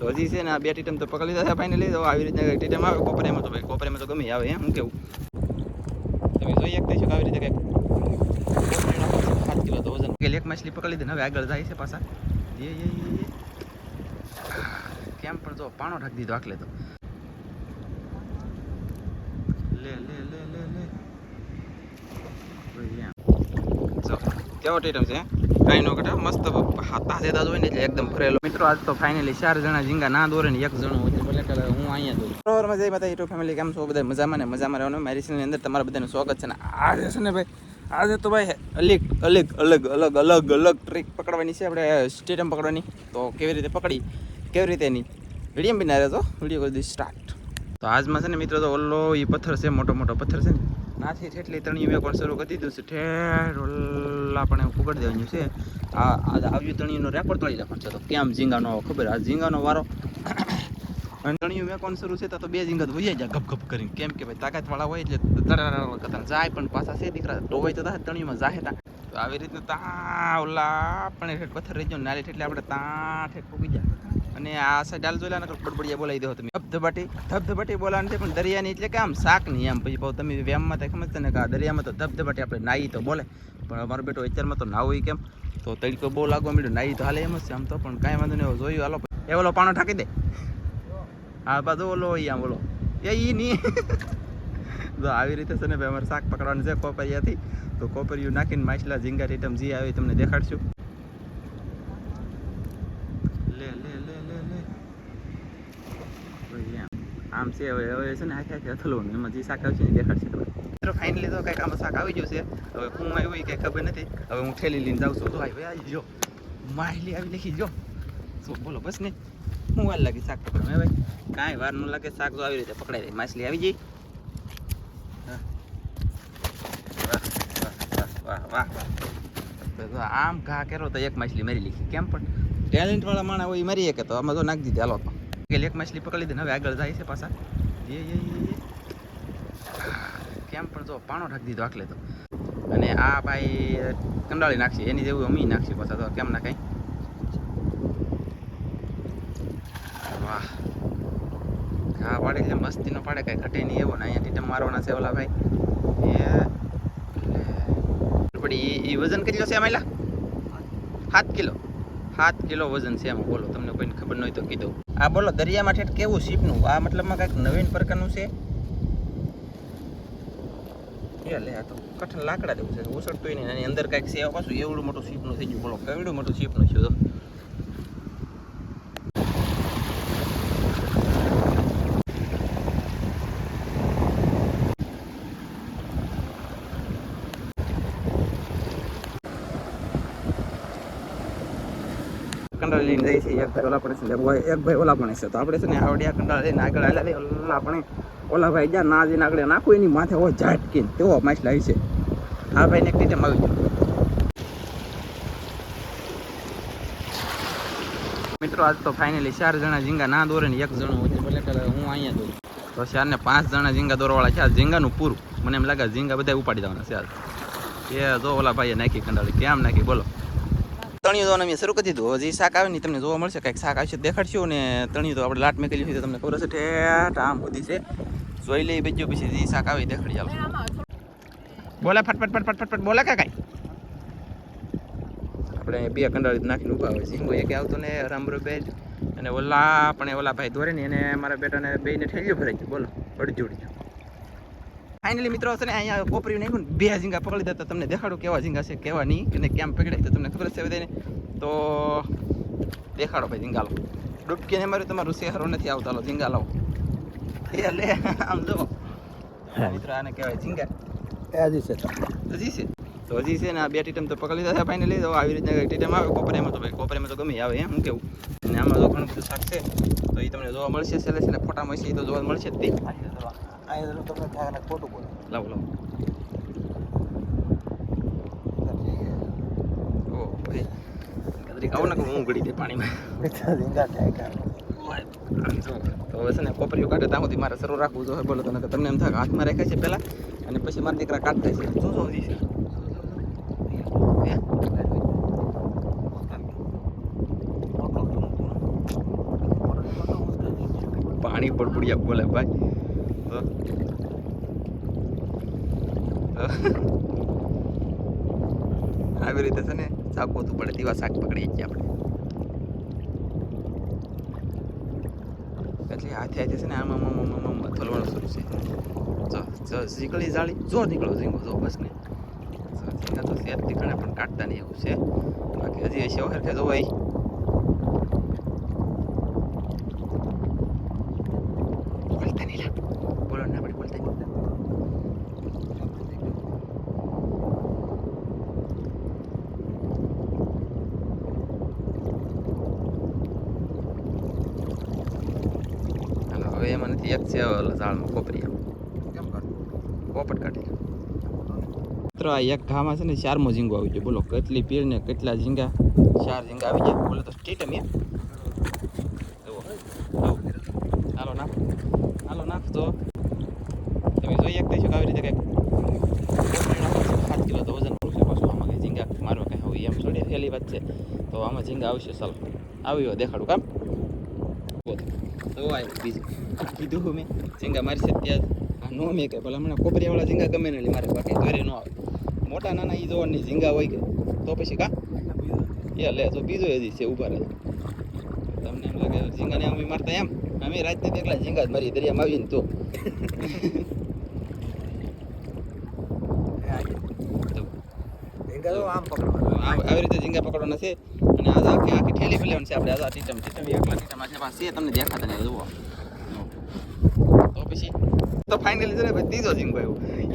તો હજી છે ને આ બે ટીટમ તો પકડી લીધા ફાઇનલી તો આવી રીતના ટીટમ આવે. કોપરેમાં તો ભાઈ, કોપરેમાં તો ગમે આવે, એમ હું કેવું? તમે જોઈ શકતા છો કે આવી રીતે કંઈક સાત કિલો તો વજન એક માછલી પકડી લીધી ને હવે આગળ જાય છે પાછા. એ. કેમ પણ જો, પાણો ઢાંકી દીધો આખલે તો. લે લે લે લે લે. કેવો ટીટમ છે? કાંઈ નો કટા મસ્ત હા તાજે તાજ હોય ને એટલે એકદમ ફરેલો મિત્રો આજ તો ફાઇનલી ચાર જણા ઝીંગા ના દોરે ને એક જણો હોય ભલે કરે હું અહીંયા દોરું બરોબર મજા માતા યુટ્યુબ ફેમિલી કેમ છો? બધા મજામાં ને? મજામાં રહેવાનું. મારી ચેનલની અંદર તમારા બધાનું સ્વાગત છે ને આજે છે ને ભાઈ આજે તો ભાઈ અલગ અલગ અલગ અલગ અલગ અલગ ટ્રીક પકડવાની છે. આપણે સ્ટેડિયમ પકડવાની. તો કેવી રીતે પકડી? કેવી રીતે એની? વીડિયો બી ના રહેતો વીડિયો કરી દઈશ સ્ટાર્ટ તો આજમાં છે ને મિત્રો તો ઓલો એ પથ્થર છે મોટો મોટો પથ્થર છે ને? નાથી ઠેઠલી તણી મેં પણ શરૂ કરી દીધું છે. ઠેર ઓલા પણ પકડી દેવાનું છે. આ આવ્યું તણીનો રેકોર્ડ તોડી નાખવાનો છે. તો કેમ ઝીંગાનો ખબર? આ ઝીંગાનો વારો. તણિયું મેં શરૂ છે? તો બે ઝીંગા તો વહી જાય ગપ ગપ કરીને. કેમ કે ભાઈ તાકાતવાળા હોય એટલે તરત જાય પણ પાછા છે દીકરા. ટોવાય તો તણિયુંમાં જાહે તા. આવી રીતના તા ઓલા આપણે પથ્થર રહી ગયો નાલી એટલે આપણે તા ઠેઠ પૂગી જાય અને આ સાઈડ ડાલ જોયેલા નકર બડબડિયા બોલાવી દો તમે. ધબધબાટી ધબધબાટી બોલાવાની છે, પણ દરિયાની એટલે કે આમ શાક નહીં એમ. પછી તમે વ્યામમાં તો સમજતા ને કે આ દરિયામાં તો ધબધબાટી આપણે નાઈ તો બોલે. પણ અમારો બેટો અત્યારમાં તો નાવું કેમ? તો તડકો બહુ લાગવા મળ્યો નાઈ તો હાલે એમ જ છે આમ તો, પણ કાંઈ વાંધો નહીં જોયું, હાલો. એ ઓલો પાણો ઠાકી દે. હા બાજુ ઓલો અહીંયા આમ ઓલો. એ ઈ નહીં. તો આવી રીતે છે ને ભાઈ, અમારે શાક પકડવાનું છે કોપરિયાથી. તો કોપરિયું નાખીને માછલા, ઝીંગા, રીટમ જે આવે તમને દેખાડશું લે લે લે લે લે ઓય એમ. આમ છે હવે હવે છે ને આખે આખે અથલવાનું એમાં જે શાક આવશે ને દેખાડશે તમને. મિત્રો ફાઇનલી તો કંઈક આમાં શાક આવી ગયું છે. હવે હું આવ્યું કંઈ ખબર નથી. હવે હું ઠેલી લઈને જાઉં છું. તો ભાઈ આવી જો માછલી આવી લખી જો. શું બોલો, બસ ને. હું વાર લાગે શાક પકડવા ભાઈ? કાંઈ વાર ન લાગે, શાક તો આવી રીતે પકડાઈ જાય માછલી આવી હા. વાહ વાહ વાહ આમ ઘા કર્યો તો એક માછલી મરી લીધી. કેમ પણ? ટેલેન્ટ વાળા માણસ હોય મરી શકે તો. આમાં તો નાખી દીધી, હાલો કે એક માછલી પકડી ને હવે આગળ જાય છે પાછા. એ. કેમ પણ જો, પાણો ઢાંકી દીધો આટલે તો. અને આ ભાઈ કંડાળી નાખશે, એની જેવું અમી નાખશે પાછા તો, કેમ ના કઈ? વાહ. ઘા પાડે એટલે મસ્તીનો પાડે, કઈ ઘટે નહીં એવો ને અહીંયા ટીટમ મારવાના છે ઓલા ભાઈ. એ પડી એ વજન કેટલો છે આમેલા સાત કિલો. સાત કિલો વજન છે એમાં, બોલો, તમને કોઈને ખબર ન હોય તો કીધું. આ બોલો, દરિયામાં ઠેઠ કેવું શીપનું? આ મતલબમાં કંઈક નવીન પ્રકારનું છે? લે, આ તો લાકડા જેવું છે. ઉછળતું નહીં એની અંદર કંઈક છે, પાછું એવડું મોટું શીપનું થઈ ગયું. બોલો, કેવડું મોટું શીપનું છે તો? કંડાળ લઈને જાય છે. એક ભાઈ ઓલા પણ એક ભાઈ ઓલા પણ છે. તો આપણે છે ને આવડિયા કંડાળ લઈને આગળ આવેલા જઈએ. ઓલા આપણે ઓલા ભાઈ જ્યાં ના જઈને આગળ નાખું, એની માથે હોય ઝાટકીને. તેવો માછલા છે. આ ભાઈને એક રીતે આવી મિત્રો, આજ તો ફાઇનલી ચાર જણા ઝીંગા ના દોરે ને એક જણો ભલે હું અહીંયા દોરું તો ચાર ને પાંચ જણા ઝીંગા દોરવાળા છે. આ ઝીંગાનું પૂરું. મને એમ લાગે ઝીંગા બધા ઉપાડી દેવાના છે આજ. એ જો ઓલા ભાઈએ નાખી કંડાળી કેમ નાખી? બોલો. તણિયું દોવાનું મેં શરૂ કરી દીધું. હજી શાક આવે ને તમને જોવા મળશે. કંઈક શાક આવશે દેખાડશું ને તણિયું તો આપણે લાટ મેકેલી હોય તો તમને ખબર હશે. ઠેઠ આમ બધી છે. જોઈ લઈ બીજું પછી જે શાક આવે દેખાડી ચાલો. બોલા ફટફટ ફટફટ ફટફટ બોલે કે કાંઈ. આપણે બે કંડાળી નાખીને ઊભા હોય. સિંગો એક આવતો ને રામરો બેજ અને ઓલા પણ ઓલા ભાઈ દોરે ને એને, મારા બેટાને બેને ઠેલ્યો ભરાઈ ગયું બોલો ઉડી ફાઇનલી મિત્રો છે ને અહીંયા કોપરી નાખ્યું ને બે ઝીંગા પકડી દેતા તમને દેખાડું કેવા ઝીંગા છે કેવા નહીં અને કેમ પકડાય તો તમને ખબર છે બધાને? તો દેખાડો ભાઈ ઝીંગા લો. ડૂબકીને મારું તમારું શહેરો નથી આવતા લો ઝીંગા લાવો. એ લે આમ જો. મિત્રો આને કહેવાય ઝીંગા. હજી છે હજી છે? તો હજી છે ને આ બે ટીટમ તો પકડી લીધા ફાઇનલી તો આવી રીતના ટીટમ આવે કોપરેમાં તો ભાઈ કોપરેમાં તો ગમે આવે એમ હું કેવું. અને આમાં તો ઘણું બધું શાક છે તો એ તમને જોવા મળશે છેલ્લે છેલ્લે ફોટામાં છે એ તો જોવા મળશે જ તે. અહીંયા તો તમને થાય ખોટું બોલે. લાવો લાવો. કદરી ને હું ગળી દે પાણીમાં. તો હવે છે ને કોપરીઓ કાઢે ત્યાં સુધી મારે શરૂ રાખવું જોઈએ બોલો તો તમને એમ થાય હાથમાં રાખે છે પહેલાં અને પછી મારા દીકરા કાઢતા છે. શું શું છે? પાણી બડબડિયા બોલે ભાઈ. તો તો આવી રીતે છે ને શાક ઓછું પડે, તેવા શાક પકડીએ છીએ આપણે. એટલે હાથે હાથે છે ને આમ આમ આમ આમ આમ આમ થલવાનું શરૂ છે. જો જો જાળી, જો નીકળો ઝીંગો જો બસ ને. તો સેફ દીકણે પણ કાઢતા નહીં એવું છે. બાકી હજી હશે કે જો ભાઈ બોલતા નહીં લા બોલો ના પડે બોલતા નહીં હાલો હવે એમાં નથી એક છે ઓલા ઝાડમાં કોપરી આમ કેમ કર પોપટ કાઢી. મિત્રો આ એક ઘામાં છે ને ચારમો ઝીંગો આવી ગયો. બોલો કેટલી પીર ને કેટલા ઝીંગા? ચાર ઝીંગા આવી ગયા. બોલો તો જુઓ. જુઓ. હાલો નાખ. હાલો નાખ તો. તમે જોઈ એક દઈશું આવી રીતે કંઈક સાત કિલો તો વજન પડશે પાછું. આમાં કંઈ ઝીંગા મારવા કંઈ હોય એમ થોડી પહેલી વાત છે. તો આમાં ઝીંગા આવશે ચાલો. આવ્યો દેખાડું કામ? તો. તો આવ્યું બીજું. કીધું મેં. ઝીંગા મારી છે ત્યાં નો મેં કે ભલા હમણાં કોપરિયાવાળા ઝીંગા ગમે ને મારે બાકી દોરે ન આવે. મોટા નાના ઈ જોવાની ઝીંગા હોય કે તો પછી કા? એ લે તો બીજો હજી છે ઊભા રહે. તમને એમ લાગે ઝીંગાને અમે મારતા એમ? અમે રાતને એકલા ઝીંગા જ મારી દરિયામાં આવીને તો. તો ભેગા તો આમ આ- આવી રીતે ઝીંગા પકડવાના છે. અને આ આખી આખી ઠેલી ફેલેવાની છે. આપણે આ ટીટમ ટીટમ એકલા ટીટમ આ પાસે તમને દેખાતા નહીં જુઓ. તો ફાઇનલી છે ને ભાઈ ત્રીજો ઝીંગો આવ્યો.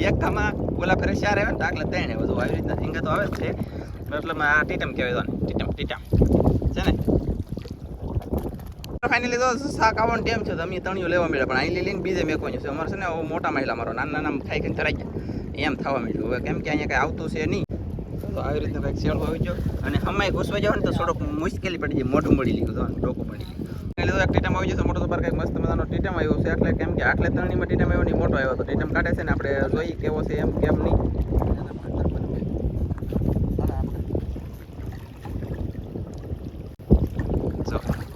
એક કામાં ઓલા ફેરે ચાર આવ્યા ને તો આગલા ત્રણ આવી રીતના ઝીંગા તો આવે જ છે. મતલબ આ ટીટમ કહેવાય તો ટીટમ ટીટમ. છે ને? ફાઇનલી તો શાક આવવાનો ટાઈમ છે. અમે તણિયો લેવા મળ્યા. પણ અહીં લઈને બીજે મેકવાનું છે. અમારે છે ને મોટા મહિલા મારો નાના નાના ખાઈ ખાઈને ચરાઈ ગયા. એમ થવા માંડ્યું. હવે કેમ કે અહીંયા કંઈ આવતું છે નહીં. તો આવી રીતે કંઈક શેળો આવી ગયો. અને હમણાં ઘૂસવા જાવ ને તો થોડોક મુશ્કેલી પડી જાય. મોઢું મળી લીધું ડોકું મળી ગયું. તો એક ટીટમ આવી જશે મોટો તો પર કંઈક મસ્ત મજાનો ટીટમ આવ્યો છે. એટલે કેમ કે આટલે તરણીમાં ટીટમ આવ્યો નહીં મોટો આવ્યો તો ટીટમ કાઢે છે ને આપણે જોઈ કેવો છે એમ કેમ નહીં.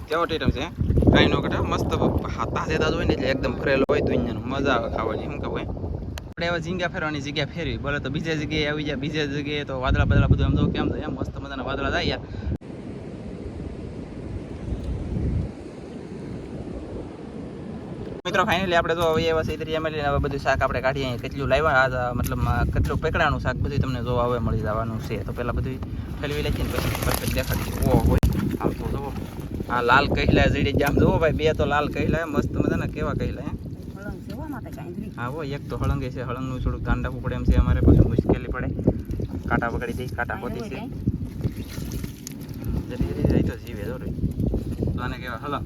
કેવો ટીટમ છે? કાંઈ નો કાઢે મસ્ત તાજે તાજો હોય ને એટલે એકદમ ફરેલો હોય તો અહીંયા મજા આવે ખાવાની, શું કહું આપણે એવા ઝીંગા ફેરવાની જગ્યા ફેરવી બોલે તો બીજા જગ્યાએ આવી જાય, બીજા જગ્યાએ તો વાદળા બદલા બધું એમ જો, કેમ થાય એમ મસ્ત મજાના વાદળા જાય યાર મિત્રો ફાઇનલી આપણે તો હવે એવા સૈતરી એમ હવે બધું શાક આપણે કાઢીએ કેટલું લાવ્યા? આ મતલબ કેટલું પકડાનું શાક બધું તમને જો હવે મળી જવાનું છે. તો પહેલાં બધું ફેલવી લઈએ ને પછી પરફેક્ટ દેખાડી ઓ હોય આમ તો જુઓ. આ લાલ કહેલા જડી જામ જુઓ ભાઈ બે તો લાલ કહેલા મસ્ત મજાના કેવા કહેલા હે હા હો એક તો હળંગે છે. હળંગનું થોડુંક ધ્યાન રાખવું પડે એમ છે અમારે. પછી મુશ્કેલી પડે. કાંટા પકડી દઈ કાંટા હોતી છે. જલ્દી જલ્દી જાય તો જીવે જો આને કહેવાય હલંગ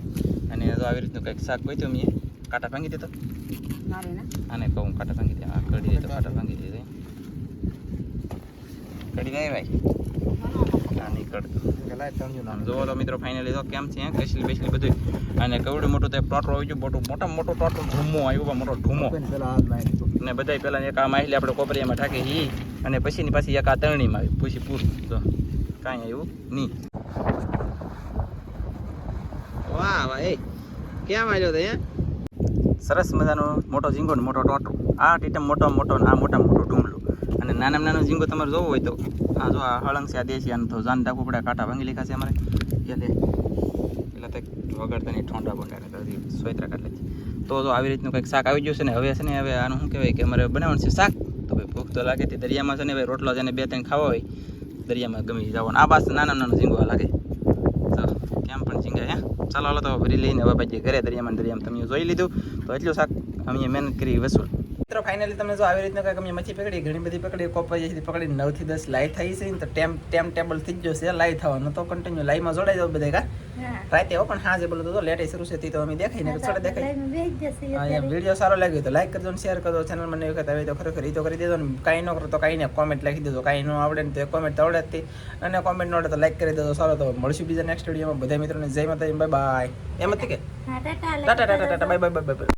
અને જો આવી રીતનું કંઈક શાક ગોત્યું મેં. કાંટા ભાંગી દેતો આને કહું કાંટા ભાંગી દે આ કડી દે તો કાંટા ભાંગી દે કડી દે ભાઈ આ નહીં આમ જોવો તો મિત્રો ફાઇનલી તો કેમ છે કેસલી બેસલી બધું અને કવડું મોટું તે ટોટરો આવી ગયું મોટું મોટામાં મોટો ટોટરો ધૂમો આવ્યો મોટો દીધું અને બધાય પહેલાં એક આ માહિલી આપણે કોપરિયામાં ઠાકી ઈ અને પછીની પાછી એક આ તરણીમાં આવી પછી પૂરું તો કાંઈ આવ્યું નહીં વાહ વાહ એ કેમ આવ્યો તો હે સરસ મજાનો મોટો ઝીંગો ને મોટો ટોટો. આ ટીટમ મોટો મોટો ને આ મોટા મોટો ઢૂમલું અને નાનામાં નાનો ઝીંગો તમારે જોવો હોય તો. આ જો આ હળંગ છે, આ દેશી આને તો જાન પડે, કાંટા ભાંગી લેખા છે અમારે. એટલે એટલે તો વગાડતા નહીં ઠોંડા બોંડા કરતી સોયત્રા કાઢી લે તો જો આવી રીતનું કંઈક શાક આવી ગયું છે ને, હવે છે ને, હવે આનું શું કહેવાય કે અમારે બનાવવાનું છે શાક. તો ભાઈ ભૂખ તો લાગે તે દરિયામાં છે ને, ભાઈ રોટલો છે ને, બે ત્રણ ખાવા હોય. દરિયામાં ગમી જવાનું. આ બાસ નાના નાનો ઝીંગો લાગે. તો કેમ પણ ઝીંગા હે? ચાલો, હાલો તો ફરી લઈને હવે પછી ઘરે દરિયામાં દરિયામાં તમે જોઈ લીધું. તો એટલું શાક અમે મહેનત કરી વસૂલ. મિત્રો ફાઇનલી તમે જો આવી રીતના કંઈક અમે મચ્છી પકડી, ઘણી બધી પકડી કોપાઈથી પકડી, નવથી દસ લાઈ થઈ છે તો ટેમ ટેમ ટેબલ થઈ જ જશે લાઈ થવાનું. તો કન્ટિન્યુ લાઈમાં જોડાઈ જાવ બધા કા રાતે હો પણ હાજે બોલો તો લેટ શરૂ છે તો અમે દેખાય ને થોડા દેખાય. હા વીડિયો સારો લાગ્યો તો લાઈક કરજો ને શેર કરજો ચેનલ મને વખત આવે તો ખરેખર એ તો કરી દેજો ને કાંઈ ન કરો તો કાંઈ ને કોમેન્ટ લખી દેજો કાંઈ ન આવડે ને તો કોમેન્ટ તો આવડે જ અને કોમેન્ટ ન આવડે તો લાઈક કરી દેજો સારો તો મળશું બીજા નેક્સ્ટ વિડીયોમાં બધા મિત્રોને જય માતાજી બાય બાય એમ જ કે? Tata tata tata bye bye bye bye